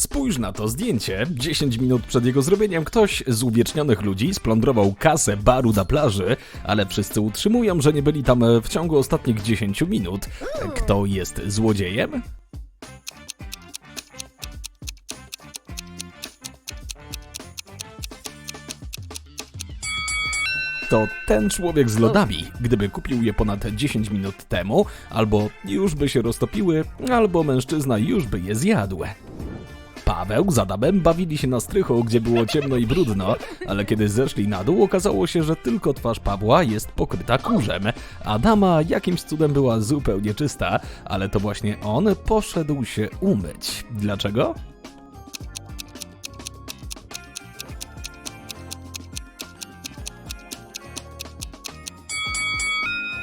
Spójrz na to zdjęcie. 10 minut przed jego zrobieniem ktoś z uwiecznionych ludzi splądrował kasę baru na plaży, ale wszyscy utrzymują, że nie byli tam w ciągu ostatnich 10 minut. Kto jest złodziejem? to ten człowiek z lodami, gdyby kupił je ponad 10 minut temu, albo już by się roztopiły, albo mężczyzna już by je zjadł. Paweł z Adamem bawili się na strychu, gdzie było ciemno i brudno, ale kiedy zeszli na dół, okazało się, że tylko twarz Pawła jest pokryta kurzem. Adama jakimś cudem była zupełnie czysta, ale to właśnie on poszedł się umyć. Dlaczego?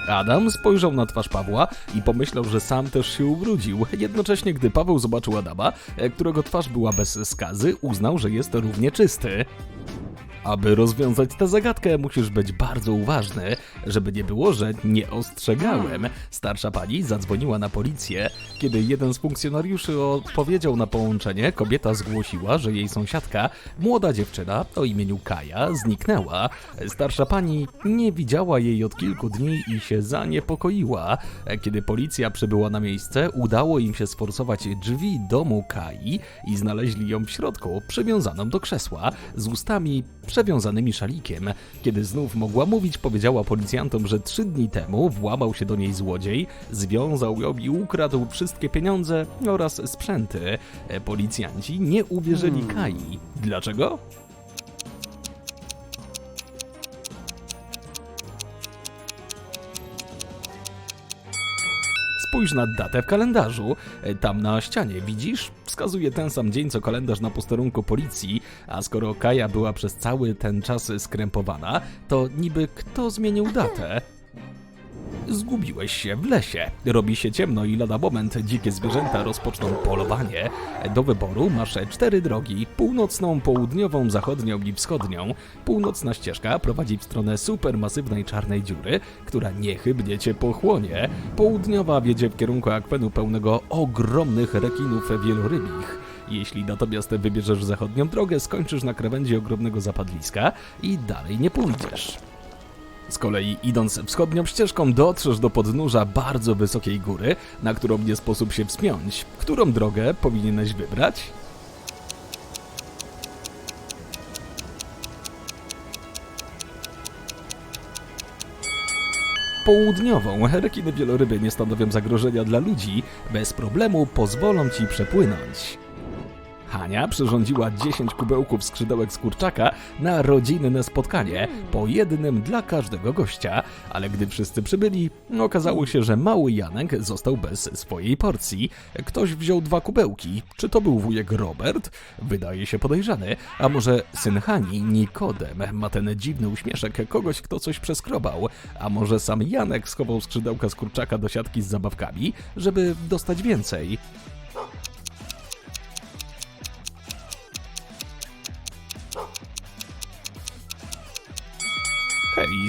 Adam spojrzał na twarz Pawła i pomyślał, że sam też się ubrudził. Jednocześnie, gdy Paweł zobaczył Adama, e, którego twarz była bez skazy, uznał, że jest równie czysty. Aby rozwiązać tę zagadkę, musisz być bardzo uważny, żeby nie było, że nie ostrzegałem. Starsza pani zadzwoniła na policję. Kiedy jeden z funkcjonariuszy odpowiedział na połączenie, kobieta zgłosiła, że jej sąsiadka, młoda dziewczyna o imieniu Kaja, zniknęła. Starsza pani nie widziała jej od kilku dni i się zaniepokoiła. Kiedy policja przybyła na miejsce, udało im się sforsować drzwi domu Kai i znaleźli ją w środku, przywiązaną do krzesła, z ustami przewiązanymi szalikiem. Kiedy znów mogła mówić, powiedziała policjantom, że trzy dni temu włamał się do niej złodziej, związał ją i ukradł wszystkie pieniądze oraz sprzęty. E, Policjanci nie uwierzyli Kai. Dlaczego? Spójrz na datę w kalendarzu. E, Tam na ścianie, widzisz? Wskazuje ten sam dzień co kalendarz na posterunku policji, a skoro Kaja była przez cały ten czas skrępowana, to niby kto zmienił datę? Zgubiłeś się w lesie. Robi się ciemno i lada moment dzikie zwierzęta rozpoczną polowanie. Do wyboru masz cztery drogi: północną, południową, zachodnią i wschodnią. Północna ścieżka prowadzi w stronę supermasywnej czarnej dziury, która niechybnie cię pochłonie. Południowa wiedzie w kierunku akwenu pełnego ogromnych rekinów wielorybich. Jeśli natomiast wybierzesz zachodnią drogę, skończysz na krawędzi ogromnego zapadliska i dalej nie pójdziesz. Z kolei idąc wschodnią ścieżką dotrzesz do podnóża bardzo wysokiej góry, na którą nie sposób się wspiąć. Którą drogę powinieneś wybrać? Południową rekiny wieloryby nie stanowią zagrożenia dla ludzi, bez problemu pozwolą ci przepłynąć. Hania przyrządziła 10 kubełków skrzydełek z kurczaka na rodzinne spotkanie, po jednym dla każdego gościa, ale gdy wszyscy przybyli, okazało się, że mały Janek został bez swojej porcji. Ktoś wziął dwa kubełki. Czy to był wujek Robert? Wydaje się podejrzany. A może syn Hani, Nikodem, ma ten dziwny uśmieszek kogoś, kto coś przeskrobał? A może sam Janek schował skrzydełka z kurczaka do siatki z zabawkami, żeby dostać więcej?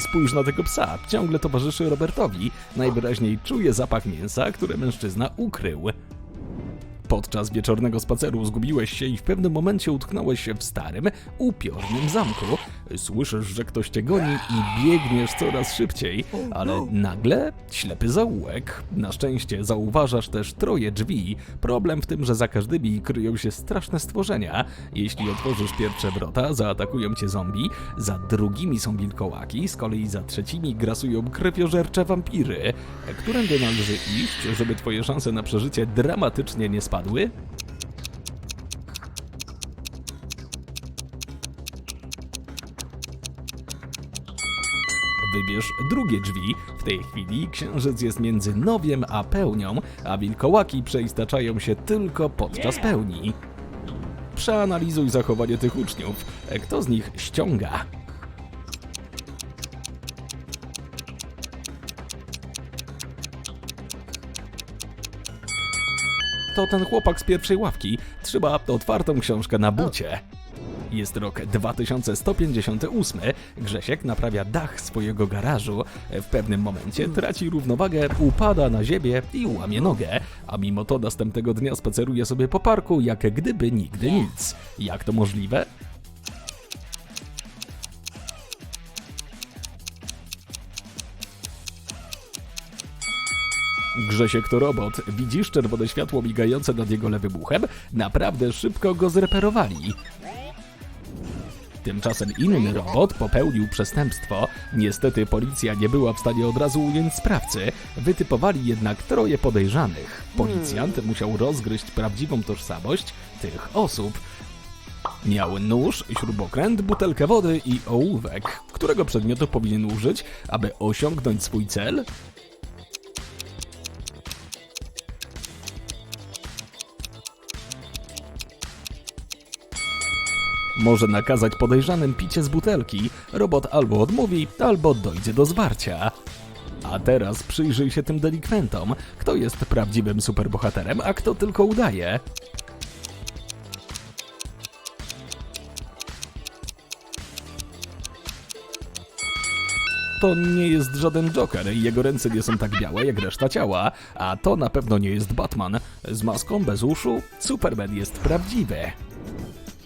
Spójrz na tego psa. Ciągle towarzyszy Robertowi. Najwyraźniej czuje zapach mięsa, które mężczyzna ukrył. Podczas wieczornego spaceru zgubiłeś się i w pewnym momencie utknąłeś się w starym, upiornym zamku. Słyszysz, że ktoś cię goni i biegniesz coraz szybciej, ale nagle ślepy zaułek. Na szczęście zauważasz też troje drzwi. Problem w tym, że za każdymi kryją się straszne stworzenia. Jeśli otworzysz pierwsze wrota, zaatakują cię zombie, za drugimi są wilkołaki, z kolei za trzecimi grasują krwiożercze wampiry. Którędy należy iść, żeby twoje szanse na przeżycie dramatycznie nie spadły? Wybierz drugie drzwi. W tej chwili księżyc jest między nowiem a pełnią, a wilkołaki przeistaczają się tylko podczas pełni. Przeanalizuj zachowanie tych uczniów. Kto z nich ściąga? To ten chłopak z pierwszej ławki. Trzyma otwartą książkę na bucie. Jest rok 2158. Grzesiek naprawia dach swojego garażu. W pewnym momencie traci równowagę, upada na ziemię i łamie nogę. A mimo to następnego dnia spaceruje sobie po parku, jak gdyby nigdy nic. Jak to możliwe? Grzesiek to robot. Widzisz czerwone światło migające nad jego lewym uchem? Naprawdę szybko go zreperowali. Tymczasem inny robot popełnił przestępstwo. Niestety policja nie była w stanie od razu ująć sprawcy. Wytypowali jednak troje podejrzanych. Policjant musiał rozgryźć prawdziwą tożsamość tych osób. Miał nóż, śrubokręt, butelkę wody i ołówek. Którego przedmiotu powinien użyć, aby osiągnąć swój cel? Może nakazać podejrzanym picie z butelki. Robot albo odmówi, albo dojdzie do zwarcia. A teraz przyjrzyj się tym delikwentom. Kto jest prawdziwym superbohaterem, a kto tylko udaje? To nie jest żaden Joker jego ręce nie są tak białe jak reszta ciała, a to na pewno nie jest Batman. Z maską bez uszu Superman jest prawdziwy.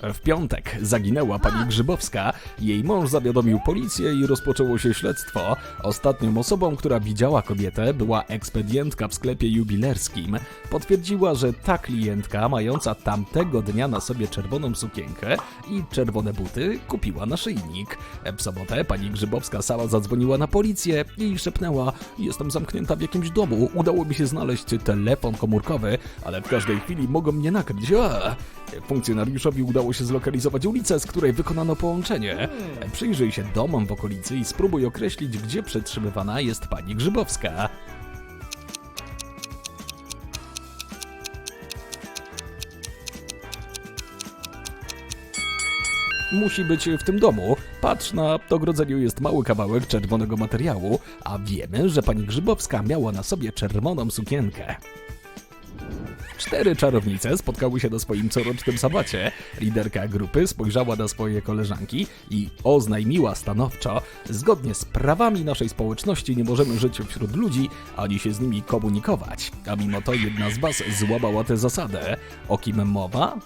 W piątek zaginęła pani Grzybowska. Jej mąż zawiadomił policję i rozpoczęło się śledztwo. Ostatnią osobą, która widziała kobietę, była ekspedientka w sklepie jubilerskim. Potwierdziła, że ta klientka, mająca tamtego dnia na sobie czerwoną sukienkę i czerwone buty, kupiła naszyjnik. W sobotę pani Grzybowska sama zadzwoniła na policję i szepnęła: Jestem zamknięta w jakimś domu. Udało mi się znaleźć telefon komórkowy, ale w każdej chwili mogą mnie nakryć. A! Funkcjonariuszowi udało się zlokalizować ulicę, z której wykonano połączenie. Przyjrzyj się domom w okolicy i spróbuj określić, gdzie przetrzymywana jest pani Grzybowska. Musi być w tym domu. Patrz, na ogrodzeniu jest mały kawałek czerwonego materiału, a wiemy, że pani Grzybowska miała na sobie czerwoną sukienkę. Cztery czarownice spotkały się na swoim corocznym sabacie. Liderka grupy spojrzała na swoje koleżanki i oznajmiła stanowczo: Zgodnie z prawami naszej społeczności nie możemy żyć wśród ludzi ani się z nimi komunikować. A mimo to jedna z was złamała tę zasadę. O kim mowa?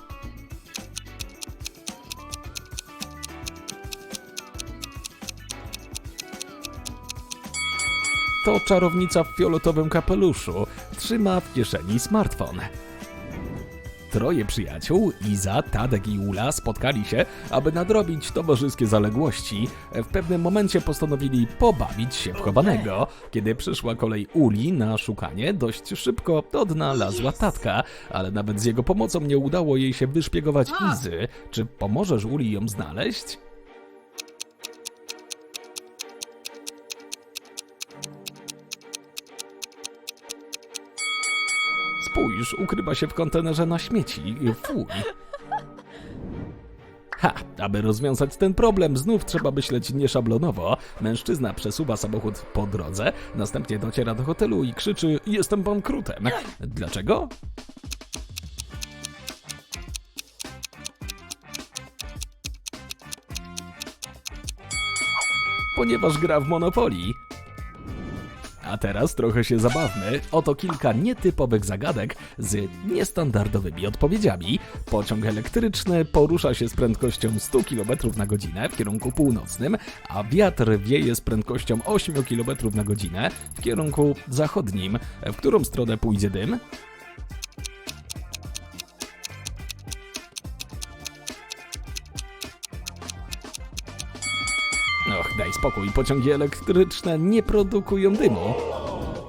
To czarownica w fioletowym kapeluszu. Trzyma w kieszeni smartfon. Troje przyjaciół, Iza, Tadek i Ula, spotkali się, aby nadrobić towarzyskie zaległości. W pewnym momencie postanowili pobawić się w chowanego. Kiedy przyszła kolej Uli na szukanie, dość szybko odnalazła tatka, ale nawet z jego pomocą nie udało jej się wyszpiegować Izy. Czy pomożesz Uli ją znaleźć? Spójrz, ukrywa się w kontenerze na śmieci. Fuj. Ha, aby rozwiązać ten problem, znów trzeba myśleć nieszablonowo. Mężczyzna przesuwa samochód po drodze, następnie dociera do hotelu i krzyczy: Jestem bankrutem. Dlaczego? Ponieważ gra w Monopolii. A teraz trochę się zabawmy. Oto kilka nietypowych zagadek z niestandardowymi odpowiedziami. Pociąg elektryczny porusza się z prędkością 100 km na godzinę w kierunku północnym, a wiatr wieje z prędkością 8 km na godzinę w kierunku zachodnim. W którą stronę pójdzie dym? Spokój, pociągi elektryczne nie produkują dymu.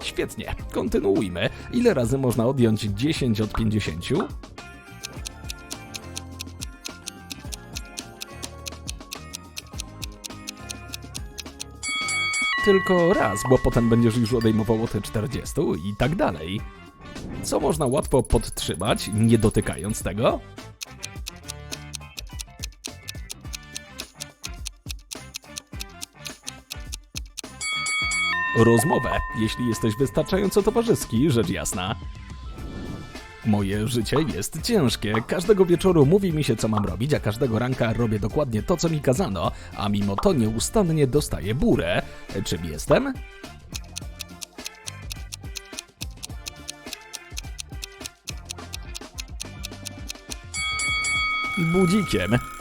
Świetnie, kontynuujmy. Ile razy można odjąć 10 od 50? Tylko raz, bo potem będziesz już odejmował te 40 i tak dalej. Co można łatwo podtrzymać, nie dotykając tego? Rozmowę, jeśli jesteś wystarczająco towarzyski, rzecz jasna. Moje życie jest ciężkie. Każdego wieczoru mówi mi się, co mam robić, a każdego ranka robię dokładnie to, co mi kazano, a mimo to nieustannie dostaję burę. Czym jestem? Budzikiem.